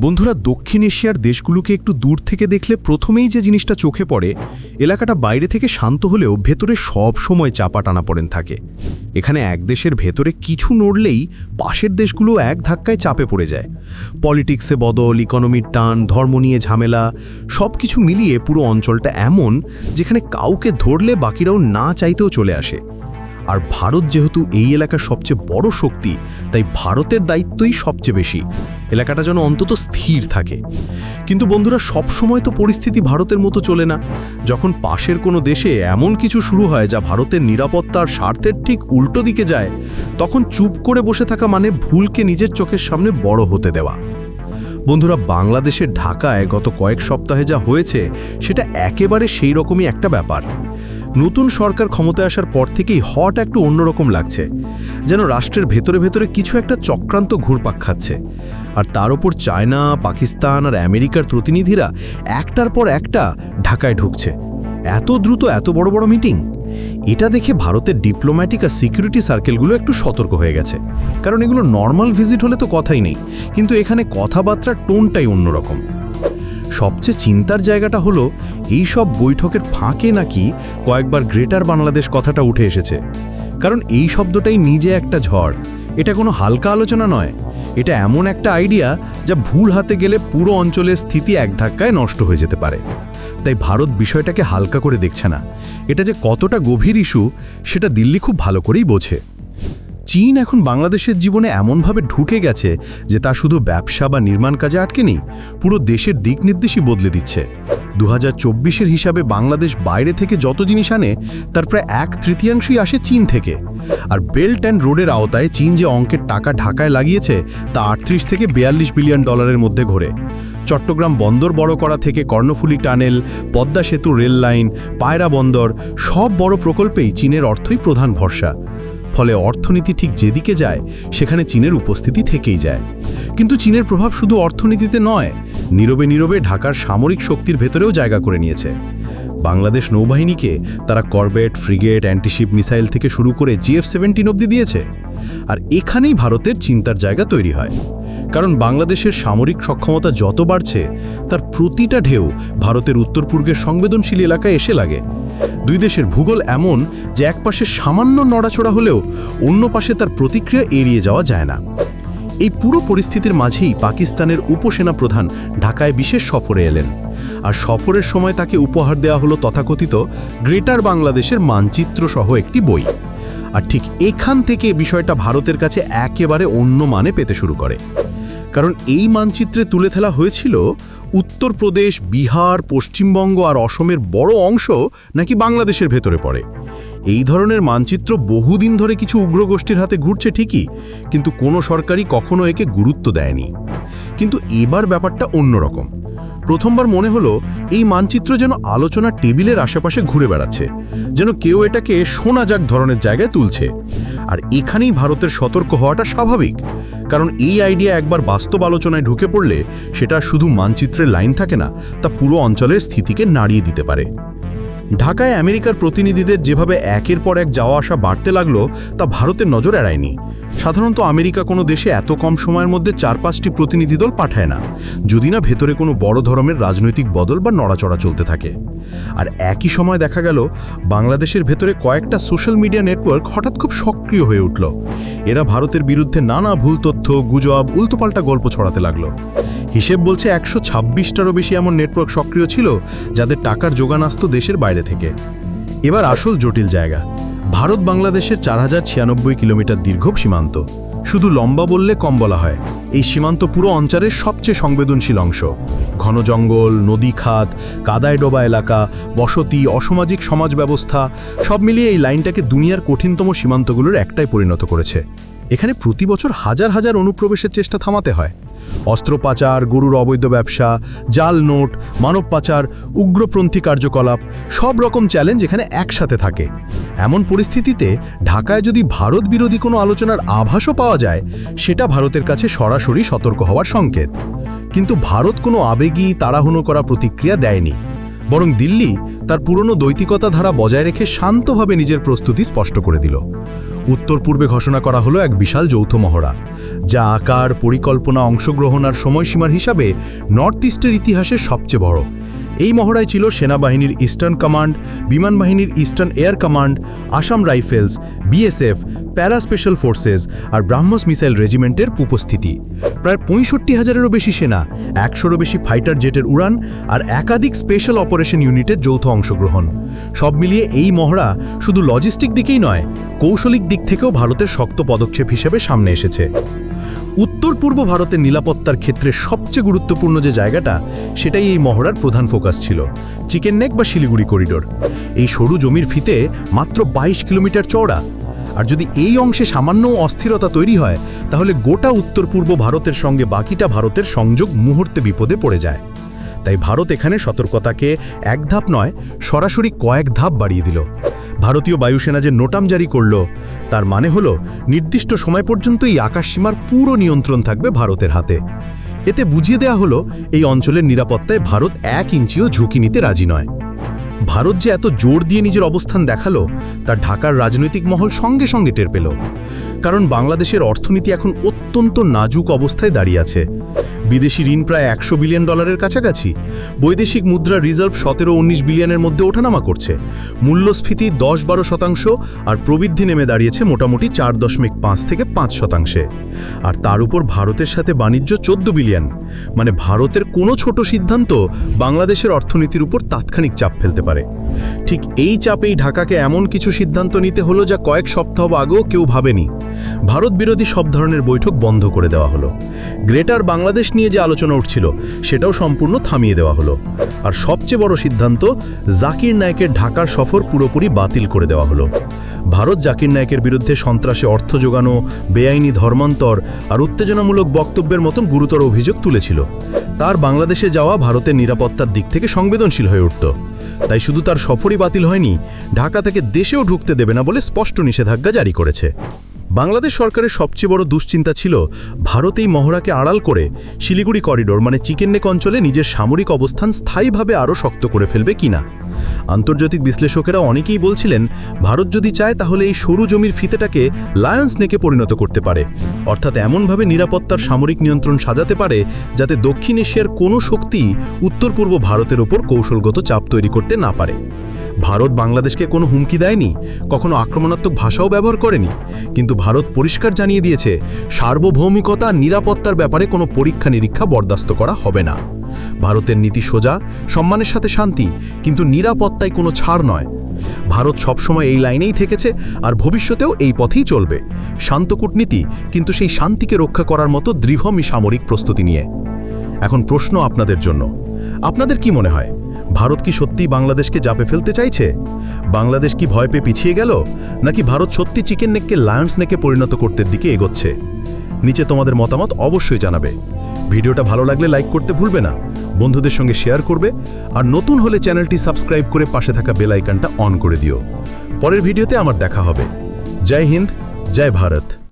বন্ধুরা, দক্ষিণ এশিয়ার দেশগুলোকে একটু দূর থেকে দেখলে প্রথমেই যে জিনিসটা চোখে পড়ে, এলাকাটা বাইরে থেকে শান্ত হলেও ভেতরে সব সময় চাপা টানা পড়েন থাকে। এখানে এক দেশের ভেতরে কিছু নড়লেই পাশের দেশগুলো এক ধাক্কায় চাপে পড়ে যায়। পলিটিক্সে বদল, ইকোনমির টান, ধর্ম নিয়ে ঝামেলা সব কিছু মিলিয়ে পুরো অঞ্চলটা এমন, যেখানে কাউকে ধরলে বাকিরাও না চাইতেও চলে আসে। আর ভারত যেহেতু এই এলাকার সবচেয়ে বড় শক্তি, তাই ভারতের দায়িত্বই সবচেয়ে বেশি। এলাকাটা যেন অন্তত স্থির থাকে। কিন্তু বন্ধুরা সব সময় তো পরিস্থিতি ভারতের মতো চলে না। যখন পাশের কোনো দেশে এমন কিছু শুরু হয় যা ভারতের নিরাপত্তার স্বার্থের ঠিক উল্টো দিকে যায়, তখন চুপ করে বসে থাকা মানে ভুলকে নিজের চোখের সামনে বড় হতে দেওয়া। বন্ধুরা বাংলাদেশের ঢাকায় গত কয়েক সপ্তাহে যা হয়েছে, সেটা একেবারে সেই রকমই একটা ব্যাপার। নতুন সরকার ক্ষমতায় আসার পর থেকেই হট একটু অন্যরকম লাগছে। যেন রাষ্ট্রের ভেতরে ভেতরে কিছু একটা চক্রান্ত ঘুরপাক খাচ্ছে। আর তার ওপর চায়না, পাকিস্তান আর আমেরিকার প্রতিনিধিরা একটার পর একটা ঢাকায় ঢুকছে। এত দ্রুত এত বড় বড় মিটিং? এটা দেখে ভারতের ডিপ্লোম্যাটিক আর সিকিউরিটি সার্কেলগুলো একটু সতর্ক হয়ে গেছে। কারণ এগুলো নর্মাল ভিজিট হলে তো কথাই নেই। কিন্তু এখানে কথাবার্তার টোনটাই অন্যরকম। সবচেয়ে চিন্তার জায়গাটা হলো, এই সব বৈঠকের ফাঁকে নাকি কয়েকবার গ্রেটার বাংলাদেশ কথাটা উঠে এসেছে। কারণ এই শব্দটাই নিজে একটা ঝড়। এটা কোনো হালকা আলোচনা নয়। এটা এমন একটা আইডিয়া যা ভুল হাতে গেলে পুরো অঞ্চলের স্থিতি এক ধাক্কায় নষ্ট হয়ে যেতে পারে। তাই ভারত বিষয়টাকে হালকা করে দেখছে না। এটা যে কতটা গভীর ইস্যু, সেটা দিল্লি খুব ভালো করেই বোঝে। চীন এখন বাংলাদেশের জীবনে এমনভাবে ঢুকে গেছে যে তা শুধু ব্যবসা বা নির্মাণ কাজে আটকে নেই, পুরো দেশের দিক নির্দেশই বদলে দিচ্ছে। দু হাজার হিসাবে বাংলাদেশ বাইরে থেকে যত জিনিস আনে, তার প্রায় এক তৃতীয়াংশই আসে চীন থেকে। আর বেল্ট অ্যান্ড রোডের আওতায় চীন যে অঙ্কের টাকা ঢাকায় লাগিয়েছে, তা আটত্রিশ থেকে বিয়াল্লিশ বিলিয়ন ডলারের মধ্যে ঘোরে। চট্টগ্রাম বন্দর বড় করা থেকে কর্ণফুলী টানেল, পদ্মা সেতু, রেল লাইন, পায়রা বন্দর, সব বড় প্রকল্পেই চীনের অর্থই প্রধান ভরসা। ফলে অর্থনীতি ঠিক যেদিকে যায়, সেখানে চীনের উপস্থিতি থেকেই যায়। কিন্তু চীনের প্রভাব শুধু অর্থনীতিতে নয়, নীরবে নীরবে ঢাকার সামরিক শক্তির ভেতরেও জায়গা করে নিয়েছে। বাংলাদেশ নৌবাহিনীকে তারা করবেট, ফ্রিগেট, অ্যান্টিশিপ মিসাইল থেকে শুরু করে জিএফ সেভেন্টিন অব্দি দিয়েছে। আর এখানেই ভারতের চিন্তার জায়গা তৈরি হয়। কারণ বাংলাদেশের সামরিক সক্ষমতা যত বাড়ছে, তার প্রতিটা ঢেউ ভারতের উত্তর পূর্বের সংবেদনশীল এলাকায় এসে লাগে। দুই দেশের ভূগোল এমন যে এক পাশে সামান্য নড়াচড়া হলেও অন্য পাশে তার প্রতিক্রিয়া এড়িয়ে যাওয়া যায় না। এই পুরো পরিস্থিতির মাঝেই পাকিস্তানের উপসেনা প্রধান ঢাকায় বিশেষ সফরে এলেন। আর সফরের সময় তাকে উপহার দেওয়া হলো তথাকথিত গ্রেটার বাংলাদেশের মানচিত্র সহ একটি বই। আর ঠিক এখান থেকে বিষয়টা ভারতের কাছে একেবারে অন্য মানে পেতে শুরু করে। কারণ এই মানচিত্রে তুলে ফেলা হয়েছিল উত্তরপ্রদেশ, বিহার, পশ্চিমবঙ্গ আর অসমের বড় অংশ নাকি বাংলাদেশের ভেতরে পড়ে। এই ধরনের মানচিত্র বহুদিন ধরে কিছু উগ্রগোষ্ঠীর হাতে ঘুরছে ঠিকই, কিন্তু কোনো সরকারই কখনো একে গুরুত্ব দেয়নি। কিন্তু এবার ব্যাপারটা অন্যরকম। প্রথমবার মনে হলো এই মানচিত্র যেন আলোচনা টেবিলের আশেপাশে ঘুরে বেড়াচ্ছে, যেন কেউ এটাকে শোনা যাক ধরনের জায়গায় তুলছে। আর এখানেই ভারতের সতর্ক হওয়াটা স্বাভাবিক। কারণ এই আইডিয়া একবার বাস্তব আলোচনায় ঢুকে পড়লে সেটা শুধু মানচিত্রের লাইন থাকে না, তা পুরো অঞ্চলের স্থিতিকে নাড়িয়ে দিতে পারে। ঢাকায় আমেরিকার প্রতিনিধিদের যেভাবে একের পর এক যাওয়া আসা বাড়তে লাগল, তা ভারতের নজর এড়ায়নি। সাধারণত আমেরিকা কোনো দেশে এত কম সময়ের মধ্যে চার পাঁচটি প্রতিনিধি দল পাঠায় না, যদি না ভেতরে কোনো বড় ধরনের রাজনৈতিক বদল বা নড়াচড়া চলতে থাকে। আর একই সময় দেখা গেল, বাংলাদেশের ভেতরে কয়েকটা সোশ্যাল মিডিয়া নেটওয়ার্ক হঠাৎ খুব সক্রিয় হয়ে উঠল। এরা ভারতের বিরুদ্ধে নানা ভুল তথ্য, গুজব, উল্টোপাল্টা গল্প ছড়াতে লাগল। হিসেব বলছে একশো ছাব্বিশটারও বেশি এমন নেটওয়ার্ক সক্রিয় ছিল, যাদের টাকার যোগান আসত দেশের বাইরে থেকে। এবার আসল জটিল জায়গা। ভারত বাংলাদেশের চার হাজার ছিয়ানব্বই কিলোমিটার দীর্ঘ সীমান্ত। শুধু লম্বা বললে কম বলা হয়। এই সীমান্ত পুরো অঞ্চলের সবচেয়ে সংবেদনশীল অংশ। ঘন জঙ্গল, নদী খাত কাদায় ডোবা এলাকা, বসতি, অসামাজিক সমাজ ব্যবস্থা, সব মিলিয়ে এই লাইনটাকে দুনিয়ার কঠিনতম সীমান্তগুলোর একটাই পরিণত করেছে। এখানে প্রতি বছর হাজার হাজার অনুপ্রবেশের চেষ্টা থামাতে হয়। অস্ত্র পাচার গরুর অবৈধ ব্যবসা, জাল নোট, মানব পাচার, উগ্রপন্থী কার্যকলাপ, সব রকম চ্যালেঞ্জ এখানে একসাথে থাকে। এমন পরিস্থিতিতে ঢাকায় যদি ভারত বিরোধী কোনো আলোচনার আভাসও পাওয়া যায়, সেটা ভারতের কাছে সরাসরি সতর্ক হওয়ার সংকেত। কিন্তু ভারত কোনো আবেগী তাড়াহুনো করা প্রতিক্রিয়া দেয়নি। বরং দিল্লি তার পুরনো দৈতিকতা ধারা বজায় রেখে শান্তভাবে নিজের প্রস্তুতি স্পষ্ট করে দিল। উত্তর পূর্বে ঘোষণা করা হলো এক বিশাল যৌথ মহড়া, যা আকার, পরিকল্পনা অংশগ্রহণ আর সময়সীমার হিসাবে নর্থ ইস্টের ইতিহাসে সবচেয়ে বড়। এই মহড়ায় ছিল সেনাবাহিনীর ইস্টার্ন কমান্ড বিমান বাহিনীর eastern air command, Assam rifles, BSF para special forces আর ব্রাহ্মস মিসাইল রেজিমেন্টের উপস্থিতি। প্রায় পঁয়ষট্টি হাজারেরও বেশি সেনা, একশোরও বেশি ফাইটার জেটের উড়ান আর একাধিক স্পেশাল অপারেশন ইউনিটের যৌথ অংশগ্রহণ। সব মিলিয়ে এই মহড়া শুধু লজিস্টিক দিকেই নয়, কৌশলিক দিক থেকেও ভারতের শক্ত পদক্ষেপ হিসেবে সামনে এসেছে। উত্তর পূর্ব ভারতের নিরাপত্তার ক্ষেত্রে সবচেয়ে গুরুত্বপূর্ণ যে জায়গাটা, সেটাই এই মহড়ার প্রধান ফোকাস ছিল, চিকেন নেক বা শিলিগুড়ি করিডোর। এই সরু জমির ফিতে মাত্র ২২ কিলোমিটার চওড়া। আর যদি এই অংশে সামান্য অস্থিরতা তৈরি হয়, তাহলে গোটা উত্তর পূর্ব ভারতের সঙ্গে বাকিটা ভারতের সংযোগ মুহূর্তে বিপদে পড়ে যায়। তাই ভারত এখানে সতর্কতাকে এক ধাপ নয়, সরাসরি কয়েক ধাপ বাড়িয়ে দিল। ভারতীয় বায়ুসেনা যে নোটাম জারি করল, তার মানে হলো নির্দিষ্ট সময় পর্যন্ত এই আকাশসীমার পুরো নিয়ন্ত্রণ থাকবে ভারতের হাতে। এতে বুঝিয়ে দেয়া হলো, এই অঞ্চলের নিরাপত্তায় ভারত এক ইঞ্চিও ঝুঁকি নিতে রাজি নয়। ভারত যে এত জোর দিয়ে নিজের অবস্থান দেখাল, তা ঢাকার রাজনৈতিক মহল সঙ্গে সঙ্গে টের পেল। কারণ বাংলাদেশের অর্থনীতি এখন অত্যন্ত নাজুক অবস্থায় দাঁড়িয়ে আছে। বিদেশি ঋণ প্রায় একশো বিলিয়ন ডলারের কাছাকাছি। বৈদেশিক মুদ্রা রিজার্ভ সতেরো উনিশ বিলিয়নের মধ্যে ওঠানামা করছে। মূল্যস্ফীতি দশ বারো শতাংশ আর প্রবৃদ্ধি নেমে দাঁড়িয়েছে মোটামুটি চার দশমিক পাঁচ থেকে পাঁচ শতাংশে। আর তার উপর ভারতের সাথে বাণিজ্য চোদ্দ বিলিয়ন। মানে ভারতের কোনো ছোট সিদ্ধান্ত বাংলাদেশের অর্থনীতির উপর তাৎক্ষণিক চাপ ফেলতে পারে। ঠিক এই চাপেই ঢাকাকে এমন কিছু সিদ্ধান্ত নিতে হলো যা কয়েক সপ্তাহ আগেও কেউ ভাবেনি। ভারত বিরোধী সব ধরনের বৈঠক বন্ধ করে দেওয়া হলো। গ্রেটার বাংলাদেশ নিয়ে যে আলোচনা উঠছিল, সেটাও সম্পূর্ণ থামিয়ে দেওয়া হলো। আর সবচেয়ে বড় সিদ্ধান্ত, জাকির নায়কের ঢাকার সফর পুরোপুরি বাতিল করে দেওয়া হলো। ভারত জাকির নায়কের বিরুদ্ধে সন্ত্রাসে অর্থ যোগানো বেআইনি ধর্মান্তর আর উত্তেজনামূলক বক্তব্যের মতন গুরুতর অভিযোগ তুলেছিল। তার বাংলাদেশে যাওয়া ভারতের নিরাপত্তার দিক থেকে সংবেদনশীল হয়ে উঠত। তাই শুধু তার সফরই বাতিল হয়নি, ঢাকা থেকে দেশেও ঢুকতে দেবে না বলে স্পষ্ট নিষেধাজ্ঞা জারি করেছে। বাংলাদেশ সরকারের সবচেয়ে বড় দুশ্চিন্তা ছিল ভারত এই মহড়াকে আড়াল করে শিলিগুড়ি করিডোর মানে চিকেন নেক অঞ্চলে নিজের সামরিক অবস্থান স্থায়ীভাবে আরও শক্ত করে ফেলবে কিনা? আন্তর্জাতিক বিশ্লেষকেরা অনেকেই বলছিলেন, ভারত যদি চায় তাহলে এই সরু জমির ফিতেটাকে লায়ন্স নেকে পরিণত করতে পারে। অর্থাৎ এমনভাবে নিরাপত্তার সামরিক নিয়ন্ত্রণ সাজাতে পারে যাতে দক্ষিণ এশিয়ার কোনো শক্তি উত্তর পূর্ব ভারতের ওপর কৌশলগত চাপ তৈরি করতে না পারে। ভারত বাংলাদেশকে কোনো হুমকি দেয়নি, কখনো আক্রমণাত্মক ভাষাও ব্যবহার করেনি, কিন্তু ভারত পরিষ্কার জানিয়ে দিয়েছে, সার্বভৌমিকতা, নিরাপত্তার ব্যাপারে কোনো পরীক্ষা নিরীক্ষা বরদাস্ত করা হবে না। ভারতের নীতি সোজা, সম্মানের সাথে শান্তি, কিন্তু নিরাপত্তায় কোনো ছাড় নয়। ভারত সবসময় এই লাইনেই থেকেছে আর ভবিষ্যতেও এই পথেই চলবে। শান্ত কূটনীতি, কিন্তু সেই শান্তিকে রক্ষা করার মতো দৃঢ়মি সামরিক প্রস্তুতি নিয়ে। এখন প্রশ্ন আপনাদের জন্য। আপনাদের কি মনে হয়? ভারত কি সত্যি বাংলাদেশকে চাপে ফেলতে চাইছে? বাংলাদেশ কি ভয় পেয়ে পিছিয়ে গেল? নাকি ভারত সত্যি চিকেন নেককে লায়ন্স নেকে পরিণত করতে দিকে এগোচ্ছে? নিচে তোমাদের মতামত অবশ্যই জানাবে। ভিডিওটা ভালো লাগলে লাইক করতে ভুলবে না। বন্ধুদের সঙ্গে শেয়ার করবে আর নতুন হলে চ্যানেলটি সাবস্ক্রাইব করে পাশে থাকা বেল আইকনটা অন করে দিও। পরের ভিডিওতে আমার দেখা হবে। জয় হিন্দ, জয় ভারত।